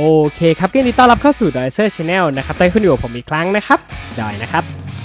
โอเคครับยินดีต้อนรับเข้าสู่ d o y s e r Channel นะครับได้คุณอยู่กับผมอีกครั้งนะครับดอยนะครับ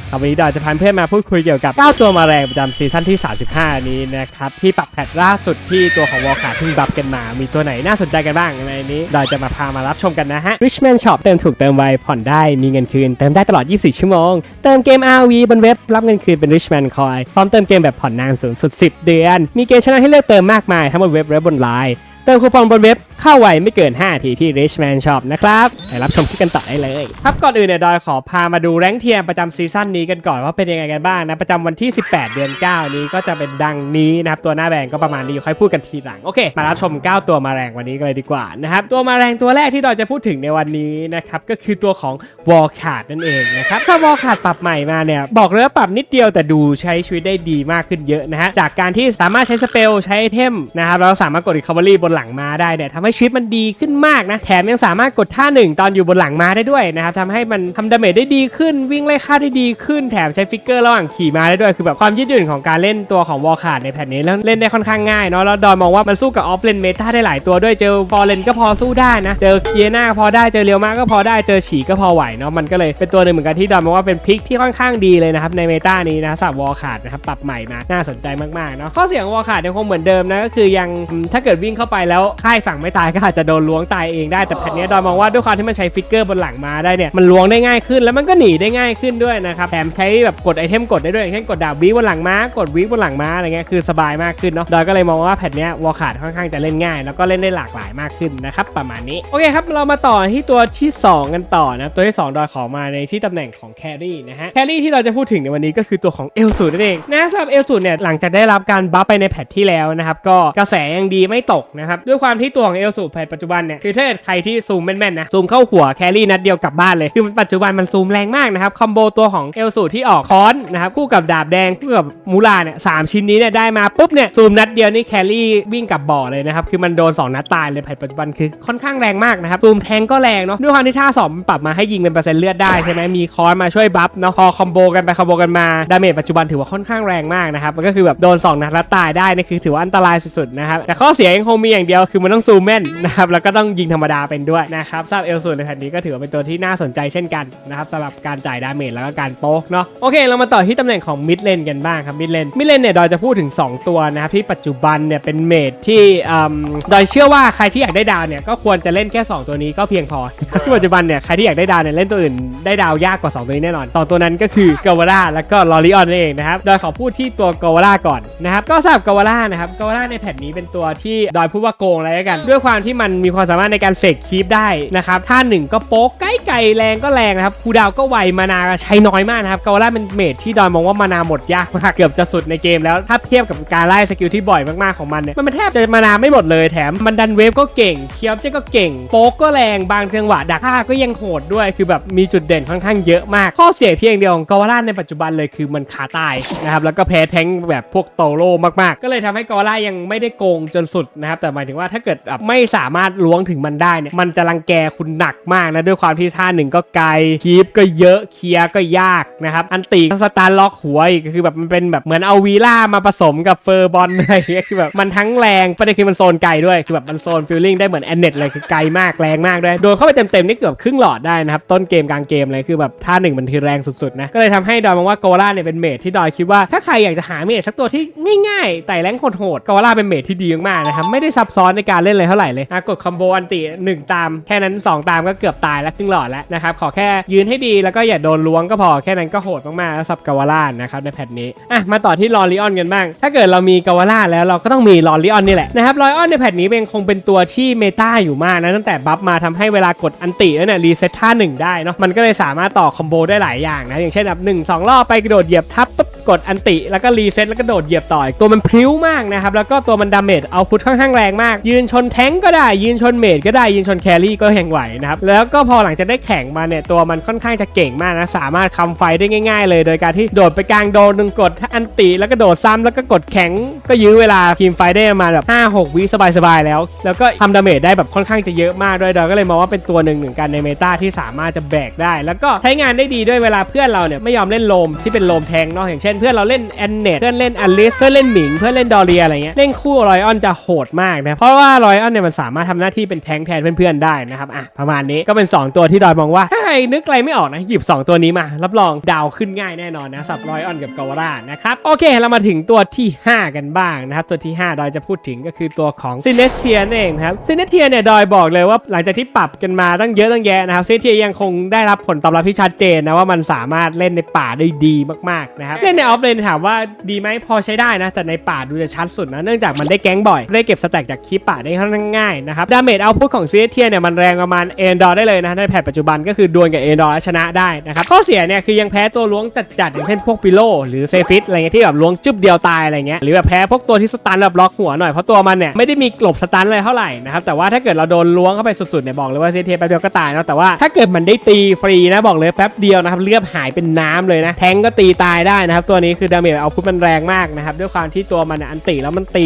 ครับวันนี้ดอยจะพาเพื่อนมาพูดคุยเกี่ยวกับ 9 ตัวมาแรงประจำซีซั่นที่ 35 นี้นะครับ ที่ปรับแพทล่าสุดที่ตัวของวอลคาร์เพิ่งบัฟกันมา มีตัวไหนน่าสนใจกันบ้างในนี้ ดอยจะมาพามารับชมกันนะฮะ Richman Shop เติมถูกเติมไว ผ่อนได้มีเงินคืน เติมได้ตลอด 24 ชั่วโมง เติมเกม RV บนเว็บรับเงินคืนเป็น Richman Coin พร้อมเติมเกมแบบผ่อนนานสูงสุด 10 เดือน มีเกมชนะให้เลือกเติมมากมายทั้งบนเว็บและบนไลน์เติมคูปองบนเว็บ เข้าไวไม่เกิน5นาทีที่ Richman Shop นะครับไปรับชมคลิปกันต่อได้เลย ครับก่อนอื่นเนี่ยดอยขอพามาดูแรงเทียร์ประจำซีซั่นนี้กันก่อนว่าเป็นยังไงกันบ้างนะ ประจำวันที่ 18 เดือน 9 นี้ก็จะเป็นดังนี้นะครับ ตัวหน้าแบงก็ประมาณนี้ค่อยพูดกันทีหลัง โอเค มารับชม 9 ตัวมาแรงวันนี้กันเลยดีกว่านะครับตัวมาแรงตัวแรกที่ดอยจะพูดถึงในวันนี้นะครับก็คือตัวของ w a l c a r d นั่นเองนะครับถ้า w a l c a r d ปรับใหม่มาเนี่ยบอกเลยว่าปรับนิดเดียวแต่ดูใช้ชีวิตได้ดีมากขึ้นเยอะนะฮะจากการที่สามารถใช้สเปลใช้ไอเทมนะครับแล้วสามารถกด recovery บนหลังมาได้เนี่ยทำให้ชีวิตมันดีขึ้นมากนะแถมยังสามารถกดท่าหนึ่งตอนอยู่บนหลังม้าได้ด้วยนะครับทำให้มันทำดาเมจได้ดีขึ้น วิ่งไล่ฆ่าได้ดีขึ้นแถมใช้ฟิกเกอร์ระหว่างขี่ม้าได้ด้วยคือแบบความยืดหยุ่นของการเล่นตัวของวอลคาร์ดในแผ่นนี้แล้วเล่นได้ค่อนข้างง่ายเนาะแล้วดอยมองว่ามันสู้กับออฟเลนเมตาได้หลายตัวด้วยเจอฟอร์เรนก็พอสู้ได้นะเจอเคียนาก็พอได้เจอเรียวมาก็พอได้เจอฉีก็พอไหวเนาะมันก็เลยเป็นตัวหนึ่งเหมือนกันที่ดอยมองว่าเป็นพลิกที่ค่อนข้างดีเลยนะครับในเมตานี้นะสับวอลคาร์ดนะครับปรับใหม่มาน่าสนใจมากๆเนาะข้อเสียของวอลคาร์ดยังคงเหมือนเดิมนะก็คือยังถ้าเกิดวิ่งเข้าไปแล้วค่ายฝั่งไม่ตายก็อาจจะโดนล้วงตายเองได้แต่แผ่นนี้ดอยมองว่าด้วยความที่มันใช้ฟิกเกอร์บนหลังมาได้เนี่ยมันล้วงได้ง่ายขึ้นแล้วมันก็หนีได้ง่ายขึ้นด้วยนะครับแถมใช้แบบกดไอเทมกดได้ด้วยอย่างเช่นกดดาบวิบนหลังม้ากดวิบนหลังม้าอะไรเงี้ยคือสบายมากขึ้นเนาะดอยก็เลยมองว่าแผ่นนี้วอลขาดค่อนข้างจะเล่นง่าย แล้วก็เล่นได้หลากหลายมากขึ้นนะครับประมาณนี้โอเคครับเรามาต่อที่ตัวที่ 2 กันต่อนะตัวที่ 2 ดอยขอมาในที่ตำแหน่งของแครี่นะฮะแครี่ที่เราจะพูดถึงในวันนี้ก็คือตัวของเอลสูนั่นเองนะสำหรับเอลสูเนี่ยหลังจากได้รับการบัฟไปในแพทที่แล้วนะครับก็กระแสยังดีไม่ตกนะครับด้วยความที่ตัวของเอลสูแพทปัจจุบันเนี่ยคือถ้าเกิดใครที่ซูมแม่นๆนะซูมเข้าหัวแครี่นัดเดียวกลับบ้านเลยคือปัจจุบันมันซูมแรงมากนะครับคอมโบตัวของเอลสูที่ออกค้อนนะครับคู่กับดาบแดงคู่กับมูลาเนี่ยสามชิ้นนี้เนี่ยได้มาปุ๊บเนี่ยซูมนัดเดียวนี่แครี่วิ่งกลับบ่อเลยนะครับคือมันโดน2นัดตายเลยปัจจุบันคือค่อนข้างแรงมากนะครับซูมแทงก็แรงเนาะด้วยความที่ท่าสองมันปรับมาให้ยิงเป็นเปอร์เซ็นต์เลือดได้ใช่ไหมมีค้อนมาช่วยบัฟเนาะพอคอมโบกันไปคอมโบกันมาดาเมจปัจจุบันถือว่าค่อนข้างแรงมากนะครับมันก็คือแบบโดน2นัดแล้วตายได้นี่คือถือว่าอันตรายสุดๆนะครับแต่ข้อเสียยังคงมีอย่างเดียวคือมันต้องซูมแม่นนะครับแล้วก็ต้องยิงธรรมดาเป็นด้วยนะครับทราบเอลสูในแผ่นนี้ก็ถือว่าเป็นตัวที่น่าสนใจเช่นกันนะครับสำหรับการจ่ายดาเมจแล้วก็การโป๊กเนาะโอเค เรามาต่อที่ตำแหน่งของมิดเลนกันบ้างครับมิดเลนมิดเลนเนี่ยดอยจะพูดถึง 2 ตัวนะครับที่ปัจจุบันเนี่ยเป็นเมจที่อืมดอยเชื่อว่าใครที่อยากได้ดาวเนี่ยก็ควรจะเล่นแค่ 2 ตัวนี้ก็เพียงพอที่ปัจจุบันเนี่ยใครที่อยากได้ดาวเนี่ยเล่นตัวอื่นได้ดาวยากกว่า 2 ตัวนี้แน่นอนสองตัวนั้นก็คือกาวาร่าแล้วก็ลอริออนนั่นเองนะครับดอยขอพูดที่ตัวกาวาร่าก่อนนะครับก็สำหรับกาวาร่านะครับกาวาร่าในแผ่นนี้เป็นตัวที่ดอยพูดว่าโกงอะไรกันด้วยความที่มันมีความสามารถในการเสกคีปได้นะครับท่าหนึ่งก็โป๊กใกล้ไกลแรงก็แรงนะครับคูดาวก็ไวมานาใช้น้อยมากนะครับกาวาร่าเป็นเมจที่ดอยมองว่ามานาหมดยากมากเกือบจะสุดในเกมแล้วถ้าเทียบกับการไล่สกิลที่บ่อยมากๆของมันเนี่ยมันแทบจะมานาไม่หมดเลยแถมมันดันเวฟก็เก่งเคียบเจก็เก่งโป๊กก็แรงบางจังหวะดักฆ่าก็ยังโหดด้วยคือแบบมีจุดเด่นค่อนข้างเยอะมาก ข้อเสียเพียงเดียวของกาวาร่าในปัจจุบันเลยคือมันขาตายนะครับแล้วก็แพ้แท้งแบบพวกโตโร่มากๆ ก็เลยทำให้กาวาร่ายังไม่ได้โกงจนสุดนะครับแต่หมายถึงว่าถ้าเกิดแบบไม่สามารถล้วงถึงมันได้เนี่ยมันจะรังแกคุณหนักมากนะด้วยความที่ท่าหนึ่งก็ไกลคีปก็เยอะเคลียร์ก็ยากนะครับอันตีสตาร์ล็อกหัวอีกคือแบบมันเป็นแบบเหมือนเอาวีล่ามาผสมกับเฟอร์บอลอะไรอย่างเงี้ยคือแบบมันทั้งแรงประเด็นคือมันโซนไกลด้วยคือแบบมันโซนฟิลลิ่งได้เหมือนแอนเน็ตเลยคือไกลมากแรงมากด้วยโดนเข้าไปเต็มๆนี่เกือบครึ่งหลอดได้นะครับต้นเกมกลางเกมเลยคือแบบท่าหนึ่งมันคือแรงสุดๆนะก็เลยทำให้ดอยมองว่าโกล่าเนี่ยเป็นเมทที่ดอยคิดว่าถ้าใครอยากจะหาเมทสักตัวที่ง่ายๆ แต่แรงโหดโกล่าเป็นเมทที่ดีมากๆนะครับไม่ได้ซับซ้อนในการเล่นเลยเท่าไหร่เลยกดคอมโบอันติหนึ่งตาม แค่นั้น 2 ตามก็เกือบตายแล้วครึ่งหลอดแล้วนะครับขอแค่ยืนให้ดีแล้วก็อย่าโดนล้วงก็พอแค่นั้นก็โหดมากๆแล้วสับกาวาล่านะครับในแพทนี้อะมาต่อที่ลอริออนกันบ้าง ถ้าเกิดเรามีกาวาล่าแล้วเราก็ต้องมีลอริออนนี่แหละนะครับลอริออนในแพทนี้เป็นคงเป็นตัวที่เมตาอยู่มากนะตั้งแต่บัฟมาทำให้เวลากดอันติแล้วเนี่ยรีเซ็ตท่าหนึ่งได้เนาะมันก็เลยสามารถต่อคอมโบได้หลายอย่างนะอย่างเช่นแบบหนึ่งสองรอบไปกระโดดเหยียบทับปุ๊บ กดอันติ แล้วก็รีเซ็ตแล้วก็โดดเหยียบต่อย ตัวมันพริ้วมากนะครับ แล้วก็ตัวมันดาเมจเอาพุทค่อนข้างแรงมาก ยืนชนแท้งก็ได้ ยืนชนเมจก็ได้ ยืนชนแครี่ก็แห่งไหวนะครับ แล้วก็พอหลังจากได้แข่งมาเนี่ย ตัวมันค่อนข้างจะเก่งมากนะ สามารถคำไฟได้ง่ายๆ เลย โดยการที่โดดไปกลางโดนหนึ่งกดอันติ แล้วก็โดดซ้ำแล้วก็กดแข็ง ก็ยื้อเวลาทีมไฟได้ประมาณแบบ5 6วิสบายๆแล้ว แล้วก็ทำดาเมจได้แบบค่อนข้างจะเยอะมากด้วยดอยก็เลยมองว่าเป็นตัวหนึ่งหนึ่งกันในเมตาที่สามารถจะแบกได้ แล้วก็ใช้งานได้ดีด้วยเวลาเพื่อนเราเนี่ยไม่ยอมเล่นโลมที่เป็นโลมแทงเนาะอย่างเช่นนเพื่อนเราเล่นแอนเนตเพื่อนเล่นอลิสเพื่อนเล่นหมิง เพื่อนเล่นดอเรียอะไรเงี้ยเล่นคู่รอยออนจะโหดมากนะเพราะว่ารอยออนเนี่ยมันสามารถทำหน้าที่เป็นแทงแทนเพื่อนๆได้นะครับอะประมาณนี้ก็เป็น 2 ตัวที่ดอยมองว่าถ้าใครนึกอะไรไม่ออกนะหยิบ 2 ตัวนี้มา รับรองดาวขึ้นง่ายแน่นอนนะสับรอยออนกับกาวร่านะครับโอเคเรามาถึงตัวที่ 5 กันบ้างนะครับตัวที่ 5 ดอยจะพูดถึงก็คือตัวของซินเนเทียนเองครับซินเนเทียเนี่ยดอยบอกเลยว่าหลังจากที่ปรับกันมาตั้งเยอะตั้งแยะนะครับซินเนเทียยังคงได้รับผลตอบรับที่ชัดเจนนะว่ามันสามารถเล่นในป่าได้ดีมากๆนะครับเล่นในออฟเลนถามว่าดีไหมพอใช้ได้นะ แต่ในป่าดูจะชัดสุดนะ เนื่องจากมันได้แก๊งบ่อย ได้เก็บสแต็กจากคลิปป่าได้ค่อนข้างง่ายนะครับ ดาเมจเอาพุทของซินเทียเนี่ยมันแรงประมาณเอ็นดอร์ได้เลยนะในแพทปัจจุบันก็คือดวลกับเอ็นดอร์แล้วชนะได้นะครับข้อเสียเนี่ยคือยังแพ้ตัวล้วงจัดๆอย่างเช่นพวกปิโลหรือเซฟิตอะไรเงี้ยที่แบบล้วงจุบเดียวตายอะไรเงี้ยหรือแบบแพ้พวกตัวที่สตันแบบล็อกหัวหน่อยเพราะตัวมันเนี่ยไม่ได้มีกลบสตันอะไรเท่าไหร่นะครับแต่ว่าถ้าเกิดเราโดนล้วงเข้าไปสุดๆเนี่ยบอกเลยว่าเซเทียแป๊บเดียวก็ตายนะแต่ว่าถ้าเกิดมันได้ตีฟรีนะบอกเลยแป๊บเดียวนะครับเลือดหายเป็นน้ำเลยนะแทงก็ตีตายได้นะครับตัวนี้คือดาเมจเอาพุทมันแรงมากนะครับ ด้วยความที่ตัวมันอันติแล้วมันตี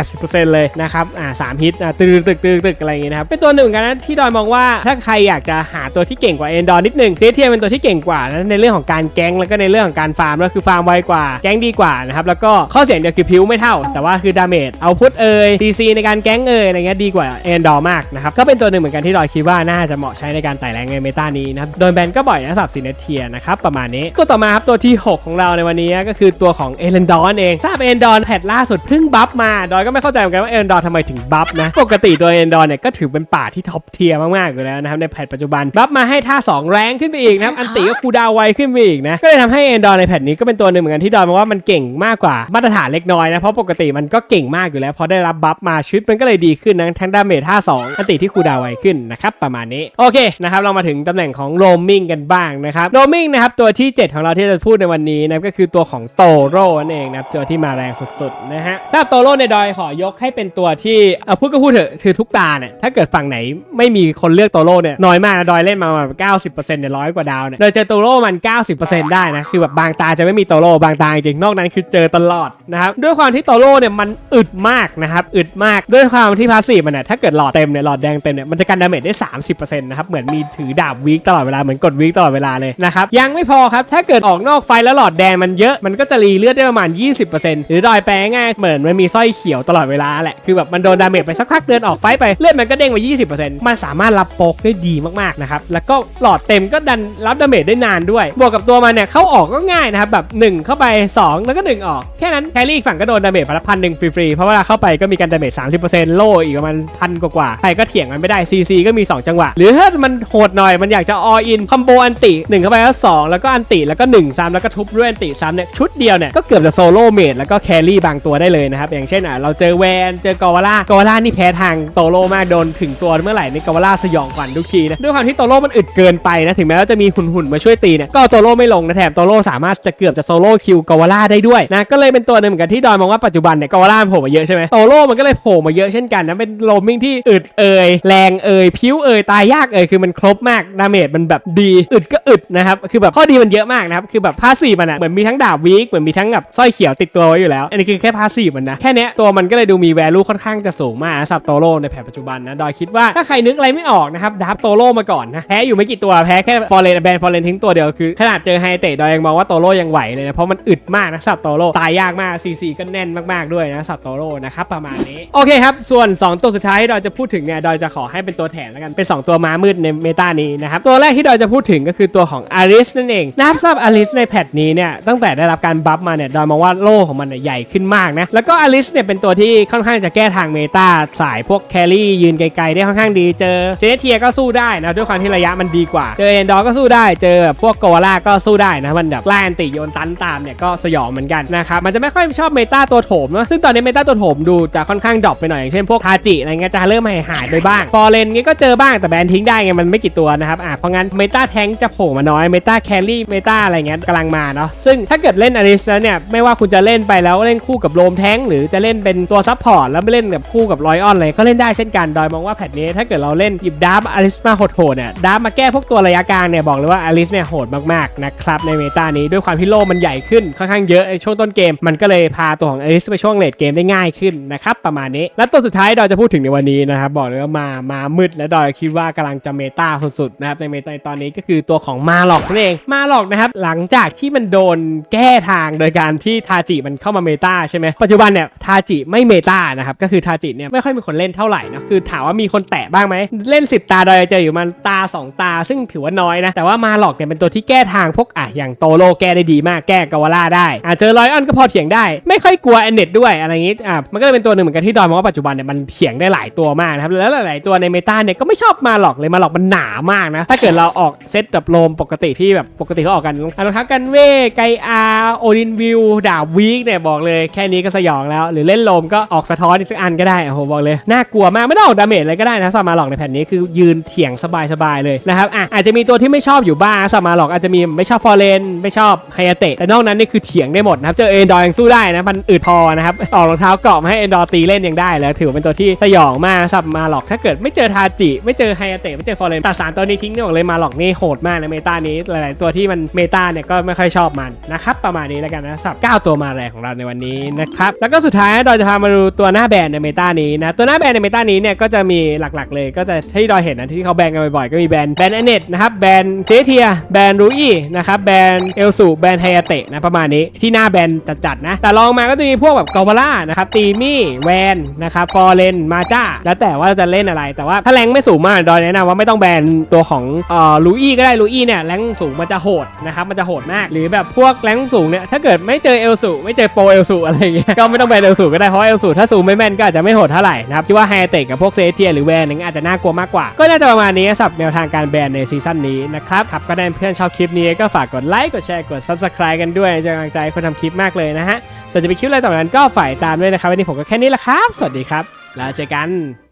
180%เลยนะครับอ่าสามฮิตอ่าตึกตึกตึกตึกอะไรอย่างงี้นะครับเป็นตัวหนึ่งกันนะที่ดอยมองว่าถ้าใครอยากจะหาตัวที่เก่งกว่าเอนดอร์นิดนึงเซเทียเป็นตัวที่เก่งกว่านะในเรื่องของการแก๊งแล้วก็ในเรื่องของการฟาร์มแล้วคือฟาร์มไวกว่าแก๊งดีกว่านะครับแล้วก็ข้อเสียเดียวคือพิวไม่เท่า แต่ว่าคือดาเมจเอาพุทเอ่ยดีซีในการแก๊งเอ่ยอะไรเงี้ยดีกว่าเอนดอร์มากนะครับก็เป็นตัวหนึ่งเหมือนกันที่ดอยคิดว่าน่าจะเหมาะใช้ในการไต่แรงในเมตานี้นะครับโดนแบนก็บ่อยนะสับซินเนเทียนะครับประมาณนี้ตัวต่อมาครับตัวที่ 6 ของเราในวันนี้ก็คือตัวของเอเลนดอนเองทราบเอนดอนแพทล่าสุดเพิ่งบัฟมา ดอยก็ไม่เข้าใจเหมือนกันว่าเอเลนดอนทำไมถึงบัฟนะ ปกติตัวเอเลนดอนเนี่ยก็ถือเป็นป่าที่ท็อปเทียร์มากๆอยู่แล้วนะครับในแพทปัจจุบันบัฟมาให้ท่า 2 แรงขึ้นไปอีกนะครับอันติก็คูลดาวน์ไวขึ้นไปอีกนะก็เลยทำให้เอนดอนในแพทนี้ก็เป็นตัวหนึ่งเหมือนกันที่ดอยมองว่ามันเก่งมากกว่ามาตรฐานเล็กน้อยนะเพราะปกติมันก็เก่งมากอยู่แล้วพอได้รับบัฟมาชีวิตมันก็เลยดีขึ้นนะทั้งดาเมจท่า2อันติที่คูลดาวน์ไวขึ้นนะครับประมาณนี้โอเคนะครับเรามาถึงตำแหน่งของโรมมิงกันบ้างนะครับโรมมิงนะครับตัวที่ 7 ของเราที่จะพูดในวันนี้นะครับก็คือตัวของโตโร่นั่นเองนะครับตัวที่มาแรงสุดๆนะฮะถ้าโตโร่ในดอยขอยกให้เป็นตัวที่เอาพูดก็พูดเถอะคือทุกตาเนี่ยถ้าเกิดฝั่งไหนไม่มีคนเลือกโตโร่เนี่ยน้อยมากนะดอยเล่นมาแบบ90%เปอร์เซ็นต์เนี่ยร้อยกว่าดาวเนี่ยโดยเจอโตโร่มัน90%ได้นะคือแบบบางตาจะไม่มีโตโร่บางตาจริงๆนอกนั้นคือเจอตลอดนะครับด้วยความที่โตโร่เนี่ยมันอึดมากนะครับอึดมากด้วยความที่พาสซีฟมันเนี่ยถ้าเกิดหลอดเต็มเนี่ยหลอดแดงเต็มเนี่ยมันจะกันดาเมจได้ 30%นะครับเหมือนมีถือดาบวิกตลอดเวลาเหมือนกดวิกตลอดเวลาเลยนะครับยังไม่พอครับถ้าเกิดออกนอกไฟแล้วหลอดแดงมันเยอะมันก็จะรีเลือดได้ประมาณ 20%หรือดอยแปลง่ายเหมือนมันมีสร้อยเขียวตลอดเวลาแหละคือแบบมันโดนดาเมจไปสักพักเดินออกไฟไปเลือดมันก็เด้งไป 20%มันสามารถรับโป๊กได้ดีมากๆนะครับแล้วก็หลอดเต็มก็ดันรับดาเมจได้นานด้วย บวกกับตัวมันเนี่ยเข้าออกก็ง่ายนะครับแบบ 1 เข้าไป 2 แล้วก็ 1 ออก แค่นั้นแครี่อีกฝั่งก็โดนดาเมจพันพันหนึ่งฟรีๆเพราะเวลาเข้าไปก็มีการดาเมจ30%โล่อีกประมาณพันกว่าๆใครก็เถียงกันไม่ได้ CC ก็มี 2 จังหวะ หรือถ้ามันโหดหน่อยมันอยากจะ all in คอมโบอันติ1เข้าไปแล้ว2แล้วก็อันติแล้วก็1ซ้ำแล้วก็ทุบด้วยอันติซ้ำเนี่ยชุดเดียวเนี่ยก็เกือบจะโซโล่เมดแล้วก็แครี่บางตัวได้เลยนะครับ อย่างเช่นอะเราเจอแวนเจอกาวาร่ากาวาร่านี่แพ้ทางโตโร่มากโดนถึงตัวเมื่อไหร่นี่กาวาร่าสยองขวัญทุกทีนะด้วยความที่โตโร่มันอึดเกินไปนะถึงแม้ว่าจะมีหุ่นๆมาช่วยตีเนี่ยก็โตโร่ไม่ลงนะแถมโตโร่สามารถจะเกือบจะโซโล่คิวกาวาร่าได้ด้วยนะก็เลยเป็นตัวหนึ่งเหมือนกันที่ดอยมองว่าปัจจุบันเนี่ยกาวาร่าโผล่มาเยอะใช่ไหมโตโร่มันก็เลยโผล่มาเยอะเช่นกันนะเป็นโรมมิ่งที่อึดเอ่ยแรงเอ่ยพิ้วเอ่ยตายยากเอ่ยคือมันครบมากดาเมจมันแบบดีอึดก็อึดนะครับคือแบบข้อดีมันเยอะมากนะครับคือแบบพาสซีมันอะเหมือนมีทั้งดาบวิกเหมือนมีทั้งแบบสร้อยเขียวติดตัวไว้อยู่แล้ว อันนี้คือแค่พาสซีฟมันนะ แค่นี้ตัวมันก็เลยดูมีแวลูค่อนข้างจะสูงมากสับโตโร่ในแผนปัจจุบันนะ ดอยคิดว่าถ้าใครนึกอะไรไม่ออกนะครับดับโตโร่มาก่อนนะ แพ้อยู่ไม่กี่ตัว แพ้แค่ฟอร์เรนแบนฟอร์เรนทิ้งตัวเดียวคือ ขนาดเจอไฮเตะดอยยังมองว่าโตโร่ยังไหวเลยนะ เพราะมันอึดมากนะสับโตโร่ตายยากมากซีซีก็แน่นมากๆด้วยนะสับโตโร่นะครับประมาณนี้โอเคครับส่วน 2 ตัวสุดท้ายที่ดอยจะพูดถึงเนี่ยดอยจะขอให้เป็นตัวแถมแล้วกันเป็น 2 ตัวม้ามืดในเมตานี้นะครับตัวแรกที่ดอยจะพูดถึงก็คือตัวของอาริสนั่นเองนะครับสำหรับอาริสในแพทนี้เนี่ยตั้งแต่ได้รับการบัฟมาเนี่ยดอยมองว่าโล่ของมันเนี่ยใหญ่ขึ้นมากนะ แล้วก็อาริสเนี่ยเป็นตัวที่ค่อนข้างจะแก้ทางเมตาสายพวกแครี่ยืนไกลๆได้ค่อนข้างดี เจอเซเนเทียก็สู้ได้นะด้วยความที่ระยะมันดีกว่า เจอเอนดอร์ก็สู้ได้ เจอแบบพวกโกวาล่าก็สู้ได้นะมันแบบล่าอันติโยนตันตามเนี่ยก็สยองเหมือนกันนะครับมันจะไม่ค่อยชอบเมตาตัวโถมนะซึ่งตอนนี้เมตาตัวโถมดูจะค่อนข้างดรอปไปหน่อยอย่างเช่นพวกคาจิอะไรเงี้ยจะเริ่มหายหายไปบ้างฟอร์เรนเงี้ยก็เจอบ้างแต่แบนทิ้งได้ไงมันไม่กี่ตัวนะครับอะเพราะงั้นเมตาแทงจะโผล่มาน้อยเมตาแครี่เมตาอะไรเงี้ยกำลังมาเนาะซึ่งถ้าาเกิดเล่นอลิสแล้วเนี่ยไม่ว่าคุณจะเล่นไปแล้วเล่นคู่กับโรมแท้งหรือจะเล่นเป็นตัวซับพอร์ตแล้วไม่เล่นกับคู่กับรอยออนเลยก็เล่นได้เช่นกันดอยมองว่าแพทนี้ถ้าเกิดเราเล่นหยิบดาร์ฟอลิสมาโหดๆเนี่ยดาร์ฟมาแก้พวกตัวระยะกลางเนี่ยบอกเลยว่าอลิสเนี่ยโหดมากๆนะครับในเมตานี้ด้วยความที่โลมันใหญ่ขึ้นค่อนข้างเยอะในช่วงต้นเกม มันก็เลยพาตัวของอลิสไปช่วงเลดเกมได้ง่ายขึ้นนะครับประมาณนี้ และตัวสุดท้ายดอยจะพูดถึงในวันนี้นะครับบอกเลยว่ามามามืดและดอยคิดว่ากำลังจะเมตาสุดๆนะครับในเมตาตอนนี้ก็คือตัวของมาหลอกนั่นเองมาหลอกนะครับหลังจากที่มันโดนแก้ทางโดยการที่ทาจิมันเข้ามาเมตาใช่ไหมปัจจุบันเนี่ยทาจิไม่เมตานะครับก็คือทาจิเนี่ยไม่ค่อยมีคนเล่นเท่าไหร่นะคือถามว่ามีคนแตะบ้างไหมเล่น 10 ตาโดยเจออยู่มันตา 2 ตา ซึ่งถือว่าน้อยนะแต่ว่ามาหลอกเนี่ยเป็นตัวที่แก้ทางพวกอะอย่างโตโลแก้ได้ดีมากแก้กาวาล่าได้อะเจอไลออนก็พอเถียงได้ ไม่ค่อยกลัวแอนเน็ตด้วยอะไรอย่างงี้อะมันก็เลยเป็นตัวหนึ่งเหมือนกันที่ดอยมองว่าปัจจุบันเนี่ยมันเถียงได้หลายตัวมากนะครับแล้วหลายๆตัวในเมตาเนี่ยก็ไม่ชอบมาหลอกเลยมาหลอกมันหนามากนะถ้าเกิดเราออกเซตแบบโลมปกติที่แบบปกติเขาออกกันรองเท้ากันเวไกอาโอดินวิวดาบวีคเนี่ยบอกเลยแค่นี้ก็สยองแล้ว หรือเล่นลมก็ออกสะท้อนอีกสักอันก็ได้โอ้โหบอกเลยน่ากลัวมากไม่ต้องออกดาเมจอะไรก็ได้นะสามารถหลอกในแผ่นนี้คือยืนเถียงสบายๆเลยนะครับอะอาจจะมีตัวที่ไม่ชอบอยู่บ้างสามารถหลอกอาจจะมีไม่ชอบฟอร์เรนไม่ชอบไฮยาเตะแต่นอกนั้นนี่คือเถียงได้หมดนะครับเจอเอนดอร์ยังสู้ได้นะมันอึดพอนะครับออกรองเท้าเกาะมาให้เอนดอร์ตีเล่นยังได้แล้วถือเป็นตัวที่สยองมากสับมาหลอกถ้าเกิดไม่เจอทาจิไม่เจอไฮยาเตะไม่เจอฟอร์เรนตัดสารตัวนี้ทิ้งเนี่บอกเลยมาหลอกนี่โหดมากในเมตานี้หลาย ๆ ตัวที่มันเมตาเนี่ยก็ไม่ค่อยชอบมันนะครับครับ ประมาณนี้แล้วกันนะสับ 9 ตัวมาแรงของเราในวันนี้นะครับ แล้วก็สุดท้ายดอยจะพามาดูตัวหน้าแบรนด์ในเมตานี้นะ ตัวหน้าแบรนด์ในเมตานี้เนี่ยก็จะมีหลักๆ เลยก็จะที่ดอยเห็นนะที่เขาแบนกันบ่อยๆก็มีแบรนด์แบรนด์แอเนตนะครับแบรนด์เจเทียแบรนด์รูอี้นะครับแบรนด์เอลสูแบรนด์ไฮยาเตะนะประมาณนี้ที่หน้าแบรนด์จัดๆนะแต่ลองมาก็จะมีพวกแบบกาวาล่านะครับตีมี่แวนนะครับฟอร์เรนมาจ้าแล้วแต่ว่าจะเล่นอะไรแต่ว่าถ้าแรงไม่สูงมากดอยแนะนำว่าไม่ต้องแบนตัวของเอ่อลูอี้ก็ได้ลูอี้เนี่ยแรงสูงมันจะโหดนะครับมันจะโหดมากหรือแบบพวกแรงงสูงเนี่ยถ้าเกิดไม่เจอเอลสูไม่เจอโปรเอลสูอะไรเงี้ยก็ไม่ต้องแบนเอลสูก็ได้เพราะเอลสูถ้าสูงไม่แม่นก็อาจจะไม่โหดเท่าไหร่นะครับที่ว่าไฮเตกับพวกเซเทียหรือแวนนึงอาจจะน่ากลัวมากกว่า ก็น่าจะประมาณนี้สำหรับแนวทางการแบนในซีซั่นนี้นะครับครับก็ได้เพื่อนชอบคลิปนี้ก็ฝากกดไลค์กดแชร์กด subscribe กันด้วยจะกำลังใจคนทำคลิปมากเลยนะฮะส่วนจะไปคลิปอะไรต่อนั้นก็ฝ่ายตามด้วยนะครับวันนี้ผมก็แค่นี้ละครับ สวัสดีครับ แล้วเจอกัน